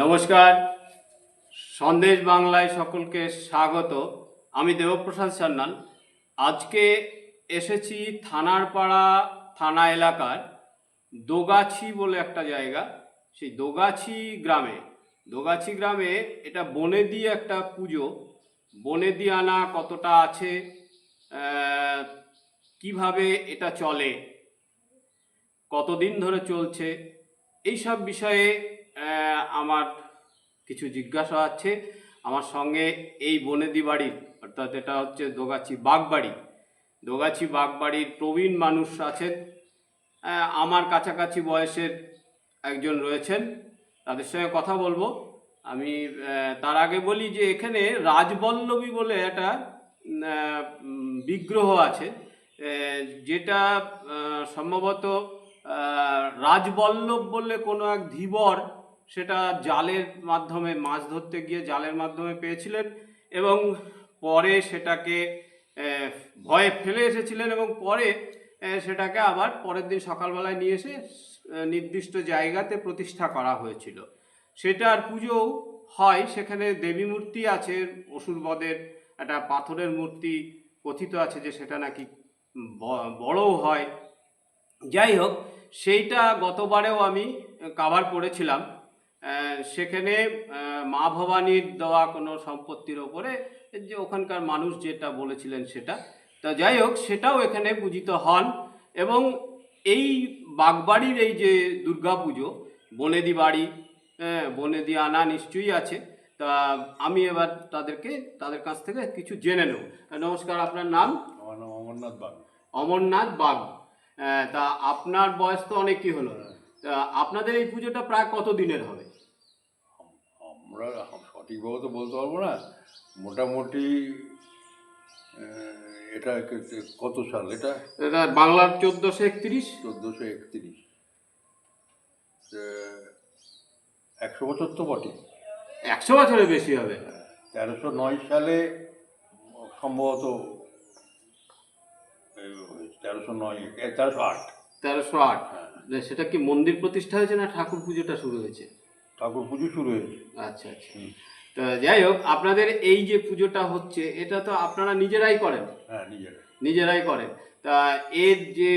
নমস্কার। সন্দেশ বাংলায় সকলকে স্বাগত। আমি দেবপ্রসাদ সান্যাল। আজকে এসেছি থানার পাড়া থানা এলাকার দোগাছি বলে একটা জায়গা। সেই দোগাছি গ্রামে। দোগাছি গ্রামে এটা বনে দিয়ে একটা পুজো। বনেদি আনা কতটা আছে কীভাবে এটা চলে, কতদিন ধরে চলছে, এইসব বিষয়ে আমার কিছু জিজ্ঞাসা আছে। আমার সঙ্গে এই বনেদি বাড়ির, অর্থাৎ এটা হচ্ছে দোগাছি বাগবাড়ি। দোগাছি বাগবাড়ির প্রবীণ মানুষ আছেন। আমার কাছাকাছি বয়সের একজন রয়েছেন। তাদের সঙ্গে কথা বলব। আমি তার আগে বলি যে এখানে রাজবল্লভী বলে একটা বিগ্রহ আছে। যেটা সম্ভবত রাজবল্লভ বলে কোনো এক ধীবর সেটা জালের মাধ্যমে, মাছ ধরতে গিয়ে জালের মাধ্যমে পেয়েছিলেন এবং পরে সেটাকে ভয়ে ফেলে এসেছিলেন এবং পরে সেটাকে আবার পরের দিন সকালবেলায় নিয়ে এসে নির্দিষ্ট জায়গাতে প্রতিষ্ঠা করা হয়েছিল। সেটার পুজোও হয়, সেখানে দেবী মূর্তি আছে অসুরবদের একটা পাথরের মূর্তি কথিত আছে যে সেটা নাকি বড়ও হয়। যাই হোক, সেইটা গতবারেও আমি কাভার করেছিলাম। সেখানে মা ভবানীর দেওয়া কোনো সম্পত্তির ওপরে যে ওখানকার মানুষ যেটা বলেছিলেন সেটা। তা যাই হোক সেটাও এখানে পূজিত হন এবং এই বাগবাড়ির এই যে দুর্গা পুজো বনেদি বাড়ি হ্যাঁ বনেদি আনা নিশ্চয়ই আছে। তা আমি এবার তাদেরকে তাদের কাছ থেকে কিছু জেনে নেব। নমস্কার আপনার নাম? আমার নাম অমরনাথ বাগ। অমরনাথ বাগ। তা আপনার বয়স তো অনেকই হলো। তা আপনাদের এই পুজোটা প্রায় কত দিনের হবে? আমরা সঠিকভাবে তো বলতে পারব না। মোটামুটি এটা কত সাল এটা? এটা বাংলার চোদ্দোশো একত্রিশ। চোদ্দোশো একত্রিশ। একশো বছর তো বটে। একশো বছরের বেশি হবে। তেরোশো নয় সালে সম্ভবত তেরোশো নয় তেরোশো আট। তেরোশো আট। হ্যাঁ। সেটা কি মন্দির প্রতিষ্ঠা হয়েছে না ঠাকুর পুজোটা শুরু হয়েছে? ঠাকুর পুজো শুরু হয়েছে। আচ্ছা আচ্ছা। তো যাই হোক আপনাদের এই যে পুজোটা হচ্ছে এটা তো আপনারা নিজেরাই করেন? হ্যাঁ নিজেরা নিজেরাই করেন। তা এর যে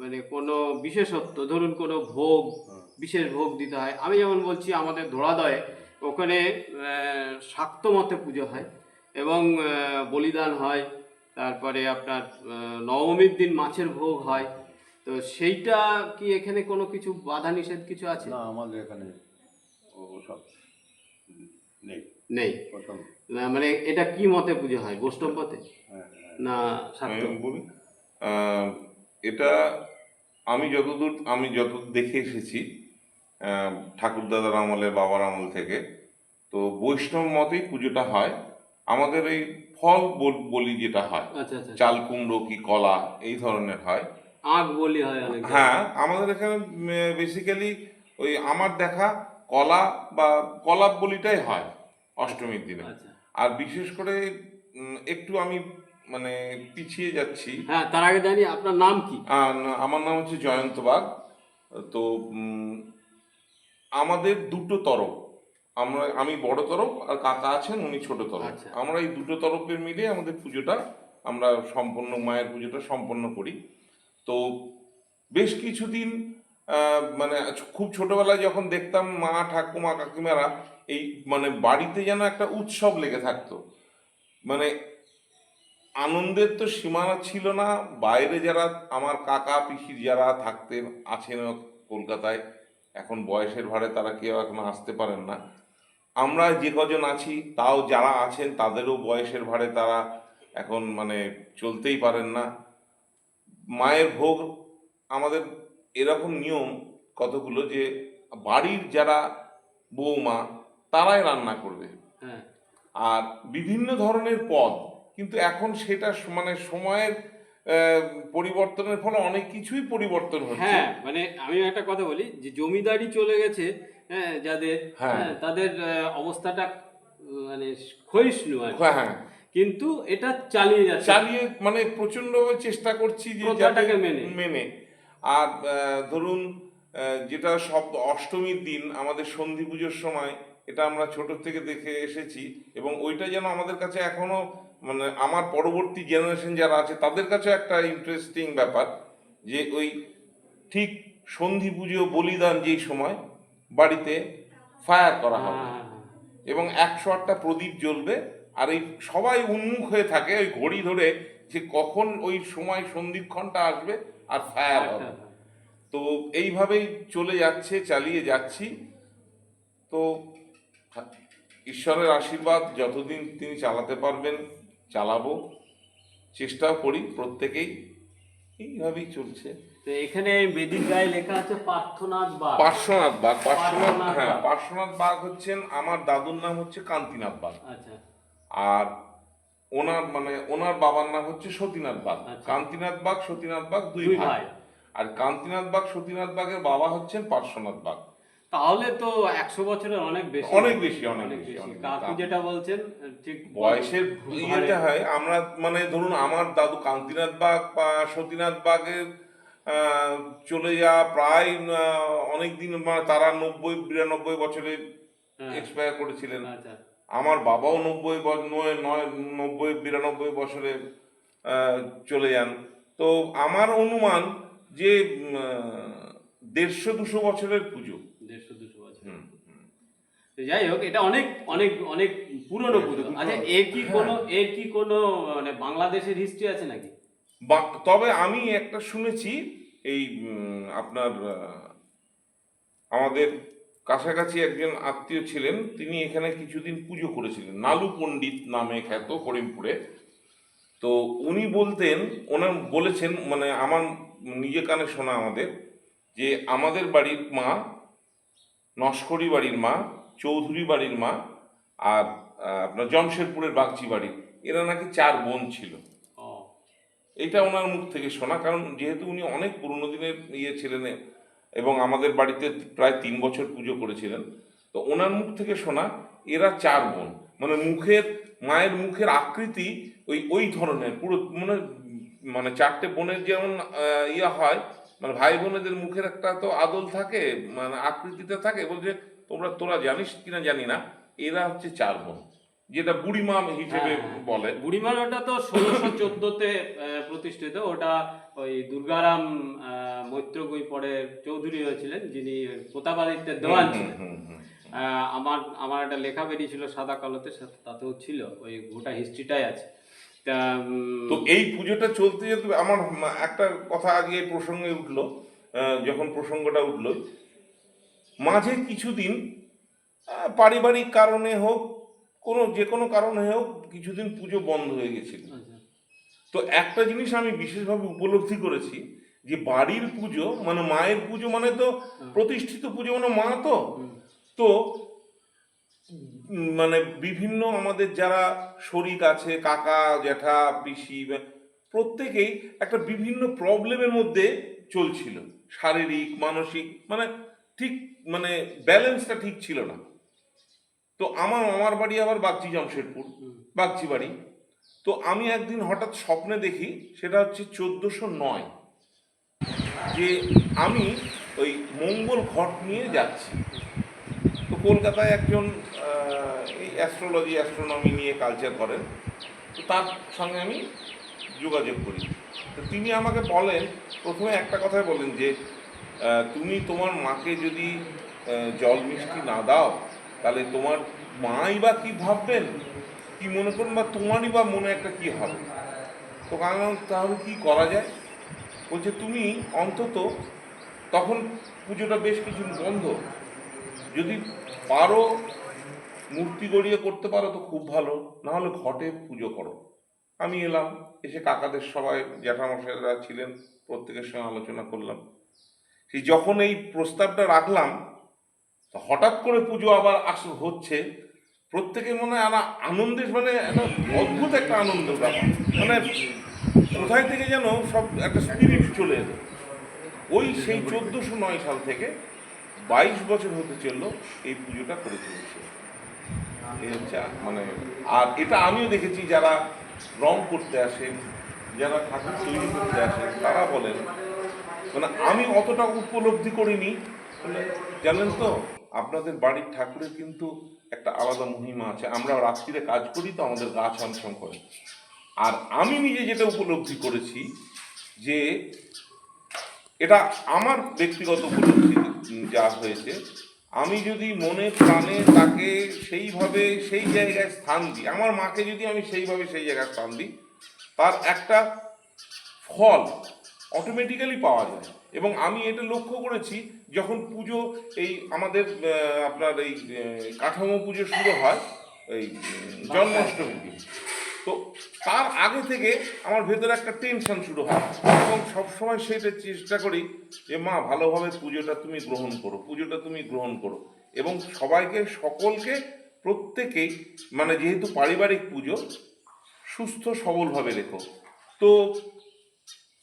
মানে কোনো বিশেষত্ব ধরুন কোনো ভোগ বিশেষ ভোগ দিতে হয় আমি যেমন বলছি আমাদের ধোড়াদয়ে ওখানে শাক্ত মতে পুজো হয় এবং বলিদান হয় তারপরে আপনার নবমীর দিন মাছের ভোগ হয়। তো সেইটা কি এখানে কোনো কিছু বাধা নিষেধ কিছু আছে? না আমাদের এখানে ওসব নেই। নেই? ওসব না, মানে এটা কি মতে পুজো হয়? বৈষ্ণব মতে? হ্যাঁ হ্যাঁ। না বলি এটা আমি যতদূর আমি যতদূর দেখে এসেছি ঠাকুরদাদার আমলে বাবার আমল থেকে তো বৈষ্ণব মতেই পুজোটা হয়। আমাদের এই ফল বলি যেটা হয় আচ্ছা আচ্ছা। চাল কুমড়ো কি কলা এই ধরনের হয়। আখ বলি হয় হ্যাঁ আমাদের এখানে বেসিক্যালি ওই আমার দেখা কলা বা কলা বলিটাই হয় অষ্টমীর দিনে। আচ্ছা। আর বিশেষ করে একটু আমি মানে পিছিয়ে যাচ্ছি। হ্যাঁ তার আগে জানি আপনার নাম কি? আমার নাম হচ্ছে জয়ন্ত বাগ। তো আমাদের দুটো তরফ। আমরা আমি বড় তরফ আর কাকা আছেন উনি ছোট তরফ। আচ্ছা। আমরা এই দুটো তরফের মিলে আমাদের পুজোটা আমরা সম্পন্ন মায়ের পুজোটা সম্পন্ন করি। তো বেশ কিছুদিন মানে খুব ছোটবেলায় যখন দেখতাম মা, ঠাকুমা, কাকিমারা এই মানে বাড়িতে যেন একটা উৎসব লেগে থাকতো। মানে আনন্দের তো সীমানা ছিল না, বাইরে যারা আমার কাকা, পিসি যারা থাকতেন, আছেন কলকাতায়, এখন বয়সের ভারে তারা কেউ এখন আসতে পারেন না। আমরা যে কজন আছি, তাও যারা আছেন, তাদেরও বয়সের ভারে তারা এখন মানে চলতেই পারেন না। মায়ের ভোগ আমাদের এরকম নিয়ম কতগুলো যে বাড়ির যারা বৌমা তারাই রান্না করবে। হ্যাঁ। আর বিভিন্ন ধরনের পদ কিন্তু এখন সেটা মানে সময়ের পরিবর্তনের ফলে অনেক কিছুই পরিবর্তন হচ্ছে। হ্যাঁ মানে আমি একটা কথা বলি যে জমিদারি চলে গেছে হ্যাঁ যাদের তাদের অবস্থাটা মানে ক্ষয়িষ্ণু হ্যাঁ হ্যাঁ। কিন্তু এটা চালিয়ে যাচ্ছে। চালিয়ে মানে প্রচন্ডভাবে চেষ্টা করছি যে মেনে। মেনে। আর ধরুন যেটা সব অষ্টমীর দিন আমাদের সন্ধি পুজোর সময় এটা আমরা ছোট থেকে দেখে এসেছি এবং ওইটা যেন আমাদের কাছে এখনও মানে আমার পরবর্তী জেনারেশন যারা আছে তাদের কাছে একটা ইন্টারেস্টিং ব্যাপার যে ওই ঠিক সন্ধি পুজো বলিদান যেই সময় বাড়িতে ফায়ার করা হবে। হ্যাঁ, এবং একশো আটটা প্রদীপ জ্বলবে আর এই সবাই উন্মুখ হয়ে থাকে ওই ঘড়ি ধরে যে কখন ওই সময় সন্ধিক্ষণটা আসবে আর ফায়ার হবে। আচ্ছা, তো এইভাবেই চলে যাচ্ছে চালিয়ে যাচ্ছি। তো ঈশ্বরের আশীর্বাদ যতদিন তিনি চালাতে পারবেন চালাবো। চেষ্টাও করি প্রত্যেকেই। এইভাবেই চলছে। তো এখানে গায়ে লেখা আছে পার্থনাথ বাগ। পার্শ্বনাথ বাগ পার্শ্বনাথ হ্যাঁ। পার্শ্বনাথ বাগ হচ্ছেন আমার দাদুর নাম হচ্ছে কান্তিনাথ বাগ। আচ্ছা। আর ওনার মানে ওনার বাবার নাম হচ্ছে সতীনাথ বাগ আচ্ছা। কান্তিনাথ বাগ সতীনাথ বাগ দুই ভাই। আর কান্তিনাথ বাগ সতীনাথ বাগের বাবা হচ্ছেন পার্শ্বনাথ বাগ তাহলে তো একশো বছরের অনেক বেশি। অনেক বেশি, অনেক বেশি, কাকু যেটা বলছেন ঠিক বয়সের ইয়েতে হয় আমরা মানে ধরুন আমার দাদু কান্তিনাথ বাগ বা সতীনাথ বাগের চলে যাওয়া প্রায় অনেক দিন মানে তারা নব্বই বিরানব্বই বছরে হ্যাঁ, এক্সপায়ার করেছিলেন। আচ্ছা। আমার বাবাও নব্বই নয় নয় নব্বই বিরানব্বই বছরে চলে যান। তো আমার অনুমান যে দেড়শো দুশো বছরের পুজো। দেড়শো দুশো বছর যাই হোক এটা অনেক অনেক অনেক পুরনো পুজো। আচ্ছা এর কি কোনো। এর কি কোনো মানে বাংলাদেশের হিস্ট্রি আছে নাকি? তবে আমি একটা শুনেছি এই আপনার আমাদের কাছাকাছি একজন আত্মীয় ছিলেন তিনি এখানে কিছুদিন পুজো করেছিলেন। নালু পণ্ডিত নামে খ্যাত করিমপুরে। তো উনি বলতেন ওনার বলেছেন মানে আমার নিজে কানে শোনা আমাদের যে আমাদের বাড়ির মা নস্করি বাড়ির মা চৌধুরী বাড়ির মা আর আপনার জমশেদপুরের বাগচি বাড়ির এরা নাকি চার বোন ছিল। এটা ওনার মুখ থেকে শোনা কারণ যেহেতু উনি অনেক পুরনো দিনের ইয়ে ছিলেন এবং আমাদের বাড়িতে প্রায় তিন বছর পুজো করেছিলেন। তো ওনার মুখ থেকে শোনা, এরা চার বোন। মানে মুখের, মায়ের মুখের আকৃতি ওই ওই ধরনের, পুরো মানে মানে চারটে বোনের যেমন ইয়া হয় মানে ভাই বোনেদের মুখের একটা তো আদল থাকে মানে আকৃতিতে থাকে। বলছে, তোমরা, তোরা জানিস কিনা জানি না, এরা হচ্ছে চার বোন। যেটা বুড়িমা হিসেবে হ্যাঁ, হ্যাঁ। বলে। বুড়িমার ওটা তো ষোলোশো চোদ্দতে প্রতিষ্ঠিত। ওটা ওই দুর্গারাম আহ, মৈত্র পরে চৌধুরী হয়েছিলেন যিনি প্রতাপাদিত্যের দেওয়ান ছিলেন। আমার আমার একটা লেখা বেরিয়েছিল সাদা কালোতে তাতেও ছিল ওই গোটা হিস্ট্রিটাই আছে। তা এই পুজোটা চলতে যেতে আমার একটা কথা আজকে এই প্রসঙ্গে উঠল যখন প্রসঙ্গটা উঠল মাঝে কিছুদিন পারিবারিক কারণে হোক কোনো যে কোনো কারণে হোক কিছুদিন পুজো বন্ধ হয়ে গেছিল। আচ্ছা, তো একটা জিনিস আমি বিশেষভাবে উপলব্ধি করেছি যে বাড়ির পুজো মানে মায়ের পুজো মানে তো প্রতিষ্ঠিত পুজো মানে মা তো। তো মানে বিভিন্ন আমাদের যারা শরিক আছে কাকা জ্যাঠা পিসি প্রত্যেকেই একটা বিভিন্ন প্রবলেমের মধ্যে চলছিল। শারীরিক মানসিক মানে ঠিক মানে ব্যালেন্সটা ঠিক ছিল না। তো আমার মামার বাড়ি আবার বাগচি জামশেদপুর বাগচি বাড়ি। তো আমি একদিন হঠাৎ স্বপ্নে দেখি সেটা হচ্ছে চোদ্দোশো নয় যে আমি ওই মঙ্গল ঘট নিয়ে যাচ্ছি। তো কলকাতায় একজন এই অ্যাস্ট্রোলজি অ্যাস্ট্রোনমি নিয়ে কালচার করেন। তো তার সঙ্গে আমি যোগাযোগ করি। তো তিনি আমাকে বলেন প্রথমে একটা কথাই বলেন যে তুমি তোমার মাকে যদি জল মিষ্টি না দাও তাহলে তোমার মাই বা কি ভাববেন? কি মনে করুন বা তোমারই বা মনে একটা কি হবে? তো কারণ তাহলে কি করা যায়? বলছে তুমি অন্তত তখন পুজোটা বেশ কিছু বন্ধ। যদি পারো মূর্তি গড়িয়ে করতে পারো তো খুব ভালো না হলে ঘটে পুজো করো। আমি এলাম, এসে কাকাদের সবাই জ্যাঠামশাইরা ছিলেন, প্রত্যেকের সঙ্গে আলোচনা করলাম। সেই যখন এই প্রস্তাবটা রাখলাম হঠাৎ করে পুজো আবার আস হচ্ছে। প্রত্যেকে মনে হয় আনা- আনন্দের মানে একটা অদ্ভুত একটা আনন্দ মানে কোথায় থেকে যেন সব একটা স্পিরিট চলে এলো। ওই সেই চোদ্দোশো নয় সাল থেকে বাইশ বছর হতে চলল এই পুজোটা করে চলেছে মানে আর এটা আমিও দেখেছি যারা রং করতে আসেন যারা ঠাকুর তৈরি করতে আসেন তারা বলেন মানে আমি অতটা উপলব্ধি করিনি। মানে জানেন তো আপনাদের বাড়ির ঠাকুরের কিন্তু একটা আলাদা মহিমা আছে। আমরা রাত্রিরে কাজ করি তো আমাদের গা ছমছম করে। আর আমি নিজে যেটা উপলব্ধি করেছি যে এটা আমার ব্যক্তিগত উপলব্ধি যা হয়েছে, আমি যদি মনে প্রাণে তাকে সেইভাবে সেই জায়গায় স্থান দিই, আমার মাকে যদি আমি সেইভাবে সেই জায়গায় স্থান দিই, তার একটা ফল অটোমেটিক্যালি পাওয়া যায়। এবং আমি এটা লক্ষ্য করেছি যখন পুজো, এই আমাদের আপনার এই কাঠামো পুজো শুরু হয়, এই জন্মাষ্টমী তো তার আগে থেকে আমার ভেতরে একটা টেনশন শুরু হয়। এবং সবসময় সেটা চেষ্টা করি যে, মা, ভালোভাবে পুজোটা তুমি গ্রহণ করো, পুজোটা তুমি গ্রহণ করো। এবং সবাইকে, সকলকে, প্রত্যেকেই মানে যেহেতু পারিবারিক পুজো, সুস্থ সবলভাবে রেখো। তো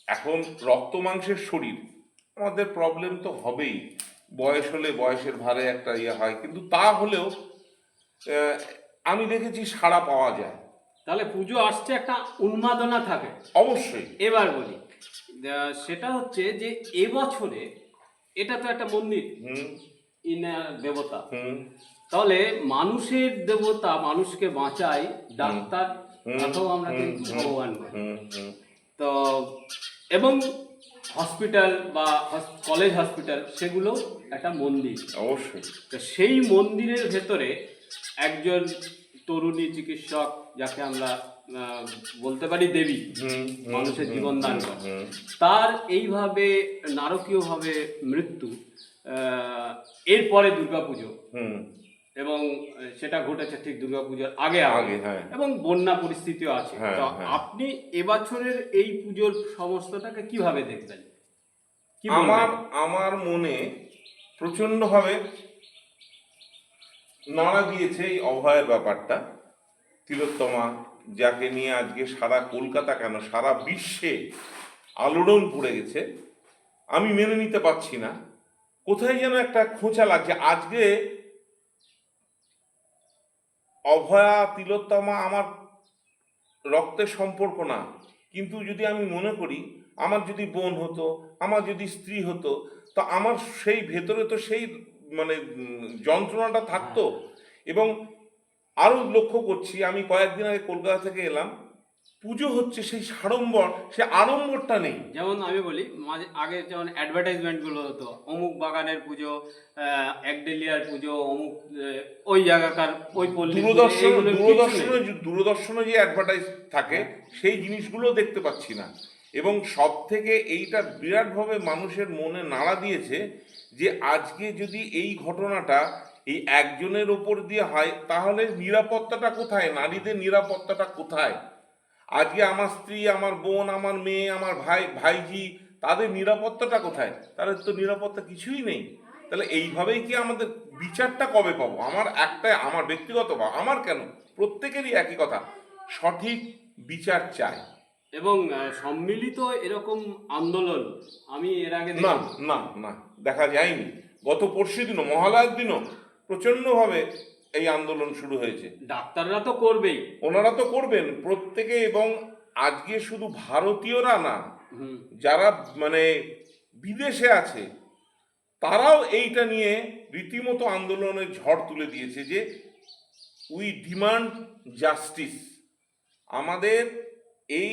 এখন রক্ত মাংসের শরীর আমাদের প্রবলেম তো হবেই। বয়স হলে বয়সের ভারে একটা ইয়ে হয় কিন্তু তা হলেও আমি দেখেছি সাড়া পাওয়া যায়। তাহলে পুজো আসছে একটা উন্মাদনা থাকে। অবশ্যই। এবার বলি সেটা হচ্ছে যে এবছরে এটা তো একটা মন্দির। দেবতা। তাহলে মানুষের দেবতা মানুষকে বাঁচায় ডাক্তার তাকেও আমরা কিন্তু ভগবান তো এবং হসপিটাল বা কলেজ হসপিটাল সেগুলো একটা মন্দির। অবশ্যই। তো সেই মন্দিরের ভেতরে একজন তরুণী চিকিৎসক যাকে আমরা বলতে পারি দেবী মানুষের জীবন দান করে। তার এইভাবে নারকীয়ভাবে মৃত্যু আহ, এরপরে দুর্গাপুজো। এবং সেটা ঘটেছে ঠিক দুর্গাপুজোর আগে আগে হ্যাঁ। এবং বন্যা পরিস্থিতিও আছে। হ্যাঁ, তো হ্যাঁ। আপনি এবছরের এই পুজোর সমস্তটাকে কীভাবে দেখবেন আমার আমার মনে প্রচণ্ডভাবে নাড়া দিয়েছে এই অভয়ের ব্যাপারটা। তিলোত্তমা যাকে নিয়ে আজকে সারা কলকাতা কেন সারা বিশ্বে আলোড়ন পড়ে গেছে আমি মেনে নিতে পারছি না। কোথায় যেন একটা খোঁচা লাগছে। আজকে অভয়া তিলোত্তমা আমার রক্তের সম্পর্ক না। কিন্তু যদি আমি মনে করি আমার যদি বোন হতো আমার যদি স্ত্রী হতো তো আমার সেই ভেতরে তো সেই মানে যন্ত্রণাটা থাকতো। এবং আরও লক্ষ্য করছি আমি কয়েকদিন আগে কলকাতা থেকে এলাম। পুজো হচ্ছে সেই সাড়ম্বর সে আড়ম্বরটা নেই। যেমন আমি বলি মাঝে আগে যেমন অ্যাডভার্টাইজমেন্টগুলো হতো অমুক বাগানের পুজো একডেলিয়ার পুজো অমুক ওই জায়গাকার ওই দূরদর্শন। দূরদর্শনে দূরদর্শনে যে অ্যাডভার্টাইজ থাকে সেই জিনিসগুলো দেখতে পাচ্ছি না। এবং সব থেকে এইটা বিরাটভাবে মানুষের মনে নাড়া দিয়েছে যে আজকে যদি এই ঘটনাটা এই একজনের ওপর দিয়ে হয় তাহলে নিরাপত্তাটা কোথায়? নারীদের নিরাপত্তাটা কোথায়? আজকে আমার স্ত্রী আমার বোন আমার মেয়ে আমার ভাই ভাইজি তাদের নিরাপত্তাটা কোথায়? তাদের তো নিরাপত্তা কিছুই নেই। তাহলে এইভাবেই কি আমাদের বিচারটা কবে পাবো? আমার একটাই আমার ব্যক্তিগত বা আমার কেন? প্রত্যেকেরই একই কথা। সঠিক বিচার চাই। এবং সম্মিলিত এরকম আন্দোলন আমি এর আগে না না না দেখা যায়নি। গত পরশু দিনও মহালয়ার দিনও প্রচণ্ডভাবে এই আন্দোলন শুরু হয়েছে। ডাক্তাররা তো করবেই। ওনারা তো করবেন। প্রত্যেকে এবং আজকে শুধু ভারতীয়রা না যারা মানে বিদেশে আছে তারাও এইটা নিয়ে রীতিমতো আন্দোলনের ঝড় তুলে দিয়েছে যে উই ডিমান্ড জাস্টিস আমাদের এই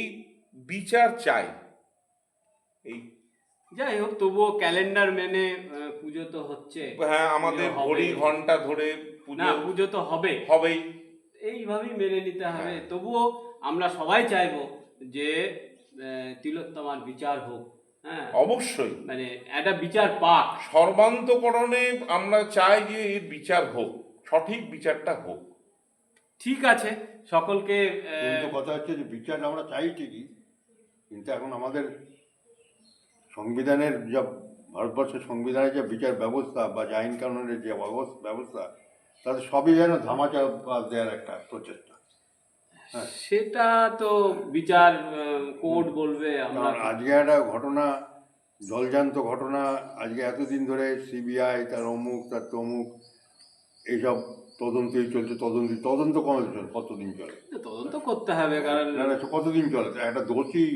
বিচার চাই। এই যাই হোক তবুও ক্যালেন্ডার মেনে পুজো তো হচ্ছে। হ্যাঁ আমাদের ঘড়ি ঘণ্টা ধরে না পুজো তো হবে। হবেই। এইভাবেই মেনে নিতে হবে। হ্যাঁ। তবুও আমরা সবাই চাইব যে তিলোত্তমার বিচার হোক হ্যাঁ। অবশ্যই। মানে একটা বিচার পাক। সর্বান্তকরণে আমরা চাই যে এর বিচার হোক সঠিক বিচারটা হোক। ঠিক আছে সকলকে কিন্তু কথা হচ্ছে যে বিচার আমরা চাই ঠিকই কিন্তু এখন আমাদের সংবিধানের যা ভারতবর্ষের সংবিধানের যে বিচার ব্যবস্থা বা যে আইন কানুনের যে ব্যবস্থা তাতে সবই যেন ধামাচাপা দেওয়ার একটা প্রচেষ্টা। হ্যাঁ। সেটা তো বিচার কোর্ট বলবে আমরা আজকে একটা ঘটনা জলজান্ত ঘটনা আজকে এতদিন ধরে সিবিআই তার অমুক তার তমুক এইসব তদন্তই চলছে তদন্ত তদন্ত কত চলে কতদিন চলে? তদন্ত করতে হবে কারণ কতদিন চলে? একটা দোষী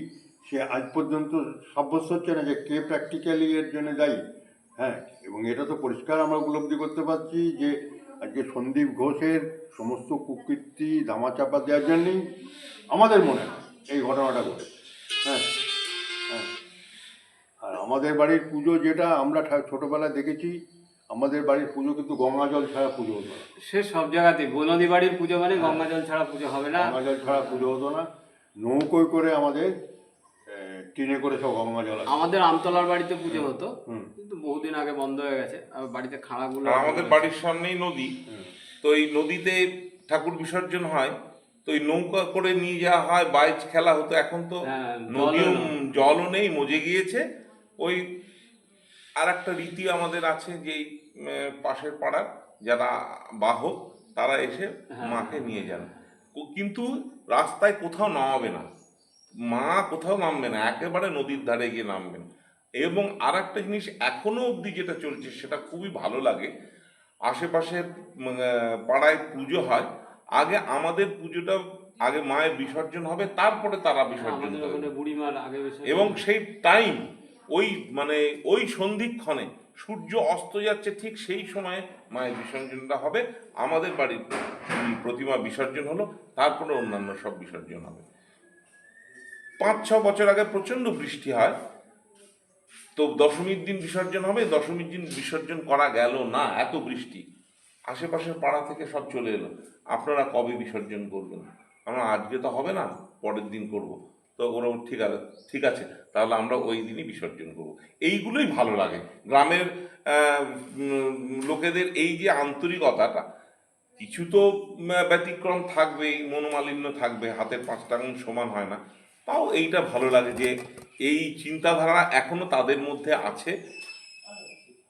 সে আজ পর্যন্ত সাব্যস্ত হচ্ছে না যে কে প্র্যাকটিক্যালি এর জন্য দায়ী। হ্যাঁ এবং এটা তো পরিষ্কার আমরা উপলব্ধি করতে পারছি যে আজকে সন্দীপ ঘোষের সমস্ত কুকীর্তি ধামাচাপা দেওয়ার জন্যই আমাদের মনে হয় এই ঘটনাটা ঘটেছে। হ্যাঁ হ্যাঁ। আর আমাদের বাড়ির পুজো যেটা আমরা ছোটবেলায় দেখেছি আমাদের বাড়ির পুজো কিন্তু গঙ্গা জল ছাড়া পুজো হতো না। সে সব জায়গাতে বনদী বাড়ির পুজো মানে গঙ্গা জল ছাড়া পুজো হবে না? গঙ্গা জল ছাড়া পুজো হতো না। নৌকোয় করে আমাদের টিনে করে সব গঙ্গা জল আমাদের আমতলার বাড়িতে পুজো হতো। কিন্তু বহুদিন আগে বন্ধ হয়ে গেছে। আর বাড়িতে খাড়াগুলো আর আমাদের বাড়ির সামনেই নদী। তো এই নদীতে ঠাকুর বিসর্জন হয়। তো এই নৌকা করে নিয়ে যাওয়া হয়। বাইচ খেলা হতো। এখন তো হ্যাঁ, নদীও জলও নেই। মজে গিয়েছে। ওই আর একটা রীতি আমাদের আছে যে পাশের পাড়ার যারা বাহক তারা এসে হ্যাঁ। মাকে নিয়ে যান। কিন্তু রাস্তায় কোথাও নামাবে না। মা কোথাও নামবে না একেবারে নদীর ধারে গিয়ে নামবেন। এবং আর একটা জিনিস এখনও অবধি যেটা চলছে সেটা খুবই ভালো লাগে। আশেপাশের পাড়ায় পুজো হয়। আগে আমাদের পুজোটা আগে মায়ের বিসর্জন হবে তারপরে তারা বিসর্জন বুড়িমার আগে বেশি এবং সেই টাইম ওই মানে ওই সন্ধিক্ষণে সূর্য অস্ত যাচ্ছে ঠিক সেই সময়ে মায়ের বিসর্জনটা হবে। আমাদের বাড়ির প্রতিমা বিসর্জন হলো তারপরে অন্যান্য সব বিসর্জন হবে। পাঁচ ছ বছর আগে প্রচণ্ড বৃষ্টি হয়। তো দশমীর দিন বিসর্জন হবে, দশমীর দিন বিসর্জন করা গেল না, এত বৃষ্টি। আশেপাশের পাড়া থেকে সব চলে এলো। আপনারা কবে বিসর্জন করবেন? আমরা আজকে তো হবে না, পরের দিন করব। তো ওরা ঠিক আছে ঠিক আছে, তাহলে আমরা ওই দিনই বিসর্জন করব। এইগুলোই ভালো লাগে। গ্রামের লোকেদের এই যে আন্তরিকতাটা, কিছু তো ব্যতিক্রম থাকবেই, মনোমালিন্য থাকবে, হাতের পাঁচটা সমান হয় না। তাও এইটা ভালো লাগে যে এই চিন্তাধারা এখনও তাদের মধ্যে আছে।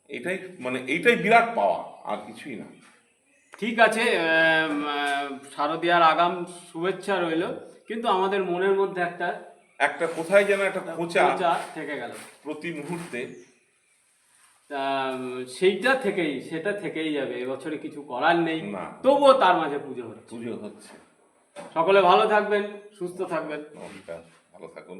এটাই মানে এইটাই বিরাট পাওয়া আর কিছুই না। ঠিক আছে শারদীয়ার আগাম শুভেচ্ছা রইল। কিন্তু আমাদের মনের মধ্যে একটা একটা কোথায় যেন একটা খোঁচা থেকে গেল। প্রতি মুহূর্তে। সেইটা থেকেই সেটা থেকেই যাবে। এবছরে কিছু করার নেই। তবুও তার মাঝে পুজো হচ্ছে। পুজো হচ্ছে। সকলে ভালো থাকবেন। সুস্থ থাকবেন। নমস্কার ভালো থাকুন।